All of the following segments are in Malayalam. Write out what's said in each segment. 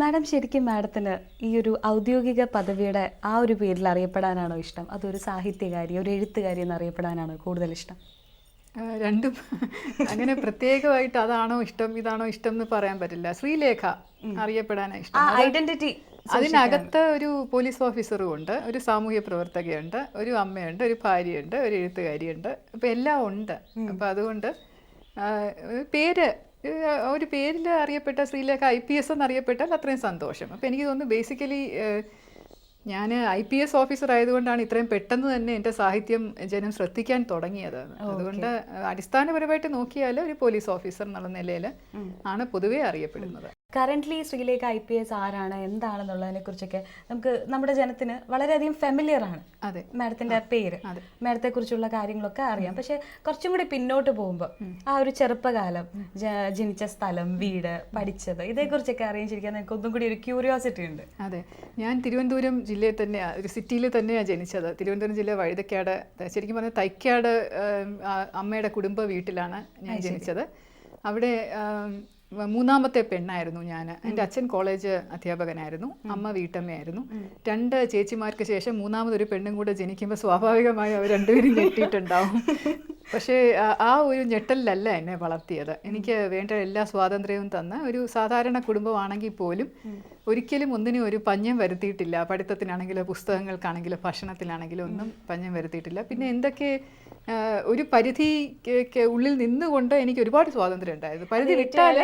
മാഡം ശരിക്കും മാഡത്തിന് ഈ ഒരു ഔദ്യോഗിക പദവിയുടെ ആ ഒരു പേരിൽ അറിയപ്പെടാനാണോ ഇഷ്ടം? അതൊരു സാഹിത്യകാരി ഒരു എഴുത്തുകാരി എന്ന് അറിയപ്പെടാനാണോ കൂടുതൽ ഇഷ്ടം? രണ്ടും അങ്ങനെ പ്രത്യേകമായിട്ട് അതാണോ ഇഷ്ടം ഇതാണോ ഇഷ്ടം എന്ന് പറയാൻ പറ്റില്ല. ശ്രീലേഖ അറിയപ്പെടാനാണ് ഇഷ്ടം. ഐഡന്റിറ്റി അതിനകത്ത് ഒരു പോലീസ് ഓഫീസറും ഉണ്ട് ഒരു സാമൂഹ്യ പ്രവർത്തകയുണ്ട് ഒരു അമ്മയുണ്ട് ഒരു ഭാര്യയുണ്ട് ഒരു എഴുത്തുകാരിയുണ്ട്. അപ്പം എല്ലാം ഉണ്ട്. അപ്പം അതുകൊണ്ട് പേര് ഒരു പേരിൽ അറിയപ്പെട്ട ശ്രീലേഖ ഐ പി എസ് എന്നറിയപ്പെട്ടാൽ അത്രയും സന്തോഷം. അപ്പോൾ എനിക്ക് തോന്നുന്നു ബേസിക്കലി ഞാൻ ഐ പി എസ് ഓഫീസർ ആയതുകൊണ്ടാണ് ഇത്രയും പെട്ടെന്ന് തന്നെ എന്റെ സാഹിത്യം ജനം ശ്രദ്ധിക്കാൻ തുടങ്ങിയത്. അതുകൊണ്ട് അടിസ്ഥാനപരമായിട്ട് നോക്കിയാൽ ഒരു പോലീസ് ഓഫീസർ എന്നുള്ള നിലയിൽ ആണ് പൊതുവേ അറിയപ്പെടുന്നത്. Currently Sreelekha I P S ആരാണ്? എന്താണെന്നുള്ളതിനെ കുറിച്ചൊക്കെ നമുക്ക് നമ്മുടെ ജനത്തിന് വളരെയധികം ഫെമിലിയർ ആണ്. അതെ. മാഡത്തിന്റെ പേര്. മാഡത്തെ കുറിച്ചുള്ള കാര്യങ്ങളൊക്കെ അറിയാം. പക്ഷെ കുറച്ചും കൂടി പിന്നോട്ട് പോകുമ്പോൾ ആ ഒരു ചെറുപ്പകാലം ജനിച്ച സ്ഥലം വീട് പഠിച്ചത് ഇതേക്കുറിച്ചൊക്കെ അറിയാൻ ശരിക്കും എനിക്ക് ഒന്നും കൂടി ഒരു ക്യൂരിയോസിറ്റി ഉണ്ട്. അതെ. ഞാൻ തിരുവനന്തപുരം ജില്ലയിൽ തന്നെ ഒരു സിറ്റിയിൽ തന്നെയാണ് ജനിച്ചത്. തിരുവനന്തപുരം ജില്ല വഴുതക്കാട് ശരിക്കും പറഞ്ഞാൽ തൈക്കാട് അമ്മയുടെ കുടുംബ വീട്ടിലാണ് ഞാൻ ജനിച്ചത്. അവിടെ മൂന്നാമത്തെ പെണ്ണായിരുന്നു ഞാൻ എന്റെ അച്ഛൻ കോളേജ് അധ്യാപകനായിരുന്നു. അമ്മ വീട്ടമ്മയായിരുന്നു. രണ്ട് ചേച്ചിമാർക്ക് ശേഷം മൂന്നാമതൊരു പെണ്ണും കൂടെ ജനിക്കുമ്പോൾ സ്വാഭാവികമായി അവർ രണ്ടുപേരും ഞെട്ടിയിട്ടുണ്ടാവും. പക്ഷേ ആ- ഒരു ഞെട്ടലിലല്ല എന്നെ വളർത്തിയത്. എനിക്ക് വേണ്ട എല്ലാ സ്വാതന്ത്ര്യവും തന്ന ഒരു സാധാരണ കുടുംബമാണെങ്കിൽ പോലും ഒരിക്കലും ഒന്നിനും ഒരു പഞ്ഞം വരുത്തിയിട്ടില്ല. പഠിത്തത്തിനാണെങ്കിലോ പുസ്തകങ്ങൾക്കാണെങ്കിലോ ഭക്ഷണത്തിനാണെങ്കിലും ഒന്നും പഞ്ഞം വരുത്തിയിട്ടില്ല. പിന്നെ എന്തൊക്കെ ഒരു പരിധി ഉള്ളിൽ നിന്നുകൊണ്ട് എനിക്ക് ഒരുപാട് സ്വാതന്ത്ര്യം ഉണ്ടായിരുന്നു. പരിധി വിട്ടാൽ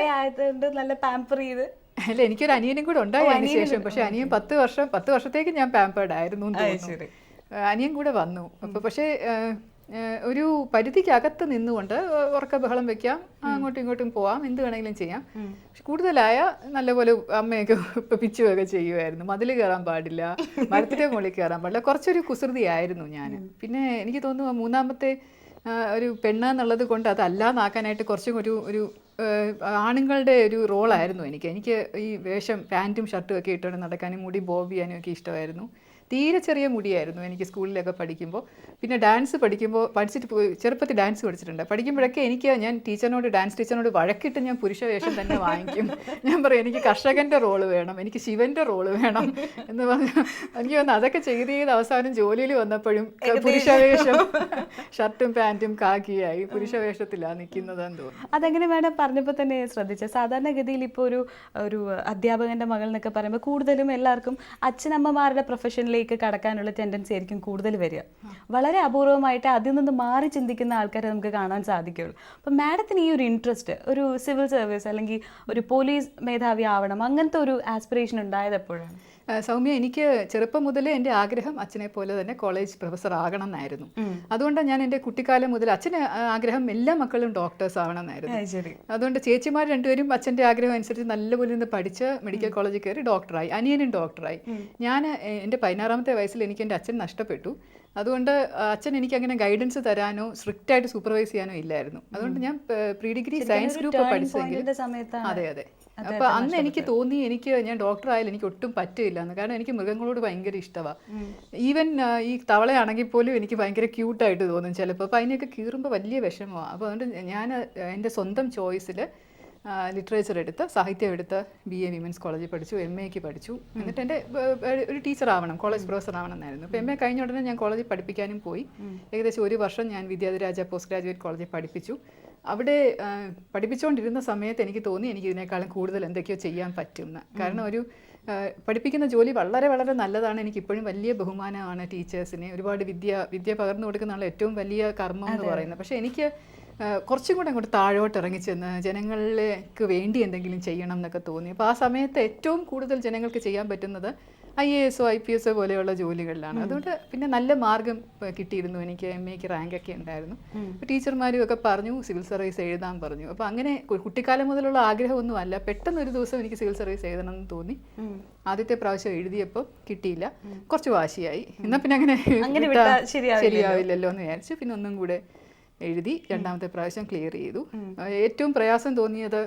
നല്ല പാമ്പർ ചെയ്ത്. അല്ല എനിക്കൊരു അനിയനും കൂടെ ഉണ്ടായി അതിന് ശേഷം. പക്ഷെ അനിയൻ പത്ത് വർഷം പത്ത് വർഷത്തേക്ക് ഞാൻ പാമ്പേർഡ് ആയിരുന്നു. അനിയൻ കൂടെ വന്നു. അപ്പൊ പക്ഷേ ഒരു പരിധിക്കകത്ത് നിന്നുകൊണ്ട് ഉറക്ക ബഹളം വെക്കാം അങ്ങോട്ടും ഇങ്ങോട്ടും പോവാം എന്ത് വേണമെങ്കിലും ചെയ്യാം. പക്ഷെ കൂടുതലായ നല്ലപോലെ അമ്മയൊക്കെ പിച്ചുകയൊക്കെ ചെയ്യുമായിരുന്നു മതിൽ കയറാൻ പാടില്ല മരത്തിന്റെ മുകളിൽ കയറാൻ പാടില്ല. കുറച്ചൊരു കുസൃതിയായിരുന്നു ഞാൻ പിന്നെ എനിക്ക് തോന്നുന്നു മൂന്നാമത്തെ ഒരു പെണ്ണ് എന്നുള്ളത് കൊണ്ട് അതല്ലാന്നാക്കാനായിട്ട് കുറച്ചും ഒരു ഒരു ആണുങ്ങളുടെ ഒരു റോളായിരുന്നു എനിക്ക്. എനിക്ക് ഈ വേഷം പാന്റും ഷർട്ടും ഒക്കെ ഇട്ടുകൊണ്ട് നടക്കാനും മുടി ബോബ് ചെയ്യാനും ഒക്കെ ഇഷ്ടമായിരുന്നു. തീരെ ചെറിയ മുടിയായിരുന്നു എനിക്ക് സ്കൂളിലൊക്കെ പഠിക്കുമ്പോൾ. പിന്നെ ഡാൻസ് പഠിക്കുമ്പോൾ പഠിച്ചിട്ട് പോയി ചെറുപ്പത്തിൽ ഡാൻസ് പഠിച്ചിട്ടുണ്ട്. പഠിക്കുമ്പോഴൊക്കെ എനിക്ക് ഞാൻ ടീച്ചറിനോട് ഡാൻസ് ടീച്ചറിനോട് വഴക്കിട്ട് ഞാൻ പുരുഷവേഷം തന്നെ വാങ്ങിക്കും. ഞാൻ പറയും എനിക്ക് കർഷകന്റെ റോൾ വേണം എനിക്ക് ശിവന്റെ റോൾ വേണം. എന്ന് പറഞ്ഞു എനിക്ക് വന്ന് അതൊക്കെ ചെയ്ത് ചെയ്ത് അവസാനം ജോലിയിൽ വന്നപ്പോഴും പുരുഷവേഷം ഷർട്ടും പാന്റും കാക്കിയായി. പുരുഷ വേഷത്തിലാണ് നിൽക്കുന്നതെന്ന് തോന്നുന്നു. അതെങ്ങനെ വേണം പറഞ്ഞപ്പോൾ തന്നെ ശ്രദ്ധിച്ചത്? സാധാരണഗതിയിൽ ഇപ്പോൾ ഒരു ഒരു അധ്യാപകന്റെ മകൾ എന്നൊക്കെ പറയുമ്പോൾ കൂടുതലും എല്ലാവർക്കും അച്ഛനമ്മമാരുടെ പ്രൊഫഷനിലേക്ക് കടക്കാനുള്ള ടെൻഡൻസി ആയിരിക്കും കൂടുതൽ വരിക. വളരെ അപൂർവമായിട്ട് അതിൽ നിന്ന് മാറി ചിന്തിക്കുന്ന ആൾക്കാരെ നമുക്ക് കാണാൻ സാധിക്കുള്ളൂ അപ്പം മാഡത്തിന് ഈ ഒരു ഇൻട്രസ്റ്റ് ഒരു സിവിൽ സർവീസ് അല്ലെങ്കിൽ ഒരു പോലീസ് മേധാവി ആവണം അങ്ങനത്തെ ഒരു ആസ്പിറേഷൻ ഉണ്ടായത് എപ്പോഴാണ്? സൗമ്യ എനിക്ക് ചെറുപ്പം മുതലേ എന്റെ ആഗ്രഹം അച്ഛനെ പോലെ തന്നെ കോളേജ് പ്രൊഫസർ ആകണം എന്നായിരുന്നു. അതുകൊണ്ട് ഞാൻ എന്റെ കുട്ടിക്കാലം മുതൽ അച്ഛന് ആഗ്രഹം എല്ലാ മക്കളും ഡോക്ടേഴ്സ് ആവണം എന്നായിരുന്നു. അതുകൊണ്ട് ചേച്ചിമാർ രണ്ടുപേരും അച്ഛന്റെ ആഗ്രഹം അനുസരിച്ച് നല്ലപോലെ നിന്ന് പഠിച്ച് മെഡിക്കൽ കോളേജിൽ കയറി ഡോക്ടറായി അനിയനും ഡോക്ടറായി ഞാൻ എന്റെ എന്റെ പതിനാറാമത്തെ വയസ്സിൽ എനിക്ക് എന്റെ അച്ഛൻ നഷ്ടപ്പെട്ടു. അതുകൊണ്ട് അച്ഛൻ എനിക്ക് അങ്ങനെ ഗൈഡൻസ് തരാനോ സ്ട്രിക്റ്റ് ആയിട്ട് സൂപ്പർവൈസ് ചെയ്യാനോ ഇല്ലായിരുന്നു. അതുകൊണ്ട് ഞാൻ പ്രീ ഡിഗ്രി സയൻസ് ഗ്രൂപ്പ് പഠിച്ചെങ്കിൽ അതെ അതെ. അപ്പൊ അന്ന് എനിക്ക് തോന്നി എനിക്ക് ഞാൻ ഡോക്ടർ ആയാലും എനിക്ക് ഒട്ടും പറ്റില്ല എന്ന് കാരണം എനിക്ക് മൃഗങ്ങളോട് ഭയങ്കര ഇഷ്ടമാണ് ഈവൻ ഈ തവളയാണെങ്കിൽ പോലും എനിക്ക് ഭയങ്കര ക്യൂട്ടായിട്ട് തോന്നും ചിലപ്പോൾ അപ്പോൾ അതിനെയൊക്കെ കീറുമ്പോൾ വലിയ വിഷമമാണ് അപ്പോൾ അതുകൊണ്ട് ഞാൻ എന്റെ സ്വന്തം ചോയ്സിൽ ലിറ്ററേച്ചർ എടുത്ത് സാഹിത്യം എടുത്ത് ബി എ വിമൻസ് കോളേജിൽ പഠിച്ചു എം എക്ക് പഠിച്ചു. എന്നിട്ട് എന്റെ ഒരു ടീച്ചർ ആവണം കോളേജ് പ്രൊഫസർ ആവണം എന്നായിരുന്നു അപ്പോൾ എം എ കഴിഞ്ഞ ഉടനെ ഞാൻ കോളേജിൽ പഠിപ്പിക്കാനും പോയി. ഏകദേശം ഒരു വർഷം ഞാൻ വിദ്യാധിരാജ പോസ്റ്റ് ഗ്രാജുവേറ്റ് കോളേജിൽ പഠിപ്പിച്ചു. അവിടെ പഠിപ്പിച്ചുകൊണ്ടിരുന്ന സമയത്ത് എനിക്ക് തോന്നി എനിക്ക് ഇതിനേക്കാളും കൂടുതൽ എന്തൊക്കെയോ ചെയ്യാൻ പറ്റും എന്ന് കാരണം ഒരു പഠിപ്പിക്കുന്ന ജോലി വളരെ വളരെ നല്ലതാണ്. എനിക്ക് ഇപ്പോഴും വലിയ ബഹുമാനമാണ് ടീച്ചേഴ്സിനെ ഒരുപാട് വിദ്യ വിദ്യ പകർന്നു കൊടുക്കുന്നതാണ് ഏറ്റവും വലിയ കർമ്മം എന്ന് പറയുന്നത്. പക്ഷേ എനിക്ക് കുറച്ചും കൂടെ അങ്ങോട്ട് താഴോട്ട് ഇറങ്ങിച്ചെന്ന് ജനങ്ങളിലേക്ക് വേണ്ടി എന്തെങ്കിലും ചെയ്യണം എന്നൊക്കെ തോന്നി. അപ്പോൾ ആ സമയത്ത് ഏറ്റവും കൂടുതൽ ജനങ്ങൾക്ക് ചെയ്യാൻ പറ്റുന്നത് ഐ എ എസോ ഐ പി എസോ പോലെയുള്ള ജോലികളിലാണ്. അതുകൊണ്ട് പിന്നെ നല്ല മാർഗം കിട്ടിയിരുന്നു എനിക്ക് എം എക്ക് റാങ്ക് ഒക്കെ ഉണ്ടായിരുന്നു. ടീച്ചർമാരും ഒക്കെ പറഞ്ഞു സിവിൽ സർവീസ് എഴുതാൻ പറഞ്ഞു. അപ്പോൾ അങ്ങനെ കുട്ടിക്കാലം മുതലുള്ള ആഗ്രഹമൊന്നും അല്ല. പെട്ടെന്ന് ഒരു ദിവസം എനിക്ക് സിവിൽ സർവീസ് എഴുതണം എന്ന് തോന്നി. ആദ്യത്തെ പ്രാവശ്യം എഴുതിയപ്പോൾ കിട്ടിയില്ല. കുറച്ച് വാശിയായി. എന്നാൽ പിന്നെ അങ്ങനെ. ശരിയാവില്ലല്ലോ എന്ന് വിചാരിച്ചു. പിന്നെ ഒന്നും കൂടെ എഴുതി രണ്ടാമത്തെ പ്രാവശ്യം ക്ലിയർ ചെയ്തു. ഏറ്റവും പ്രയാസം തോന്നിയത്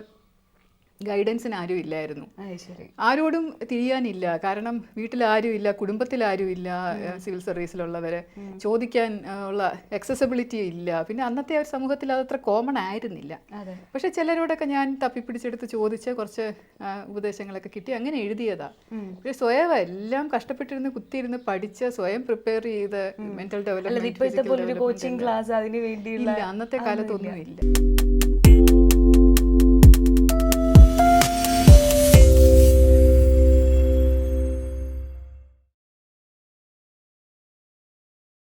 ഗൈഡൻസിന് ആരും ഇല്ലായിരുന്നു. ആരോടും തിരിയാനില്ല. കാരണം വീട്ടിൽ ആരും ഇല്ല കുടുംബത്തിൽ ആരും ഇല്ല സിവിൽ സർവീസിലുള്ളവരെ ചോദിക്കാൻ ഉള്ള എക്സസിബിലിറ്റി ഇല്ല. പിന്നെ അന്നത്തെ ആ ഒരു സമൂഹത്തിൽ അതത്ര കോമൺ ആയിരുന്നില്ല. പക്ഷെ ചിലരോടൊക്കെ ഞാൻ തപ്പിപ്പിടിച്ചെടുത്ത് ചോദിച്ച് കുറച്ച് ഉപദേശങ്ങളൊക്കെ കിട്ടി. അങ്ങനെ എഴുതിയതാ. പക്ഷെ സ്വയം എല്ലാം കഷ്ടപ്പെട്ടിരുന്ന് കുത്തിയിരുന്ന് പഠിച്ച് സ്വയം പ്രിപ്പയർ ചെയ്ത് മെന്റൽ ഡെവലപ്മെന്റ് ഇല്ല. അന്നത്തെ കാലത്തൊന്നും ഇല്ല.